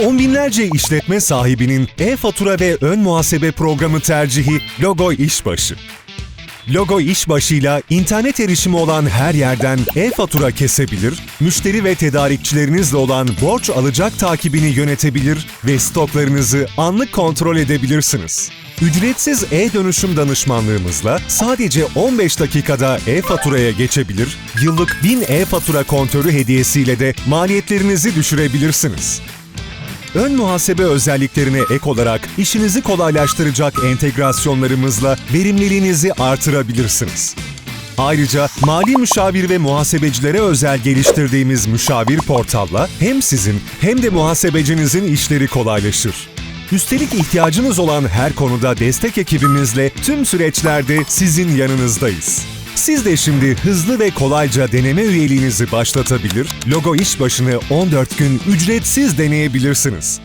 On binlerce işletme sahibinin e-fatura ve ön muhasebe programı tercihi Logo İşbaşı. Logo İşbaşı'yla internet erişimi olan her yerden e-fatura kesebilir, müşteri ve tedarikçilerinizle olan borç alacak takibini yönetebilir ve stoklarınızı anlık kontrol edebilirsiniz. Ücretsiz e-dönüşüm danışmanlığımızla sadece 15 dakikada e-faturaya geçebilir, yıllık 1000 e-fatura kontörü hediyesiyle de maliyetlerinizi düşürebilirsiniz. Ön muhasebe özelliklerine ek olarak işinizi kolaylaştıracak entegrasyonlarımızla verimliliğinizi artırabilirsiniz. Ayrıca mali müşavir ve muhasebecilere özel geliştirdiğimiz müşavir portalla hem sizin hem de muhasebecinizin işleri kolaylaşır. Üstelik ihtiyacınız olan her konuda destek ekibimizle tüm süreçlerde sizin yanınızdayız. Siz de şimdi hızlı ve kolayca deneme üyeliğinizi başlatabilir, logo iş başını 14 gün ücretsiz deneyebilirsiniz.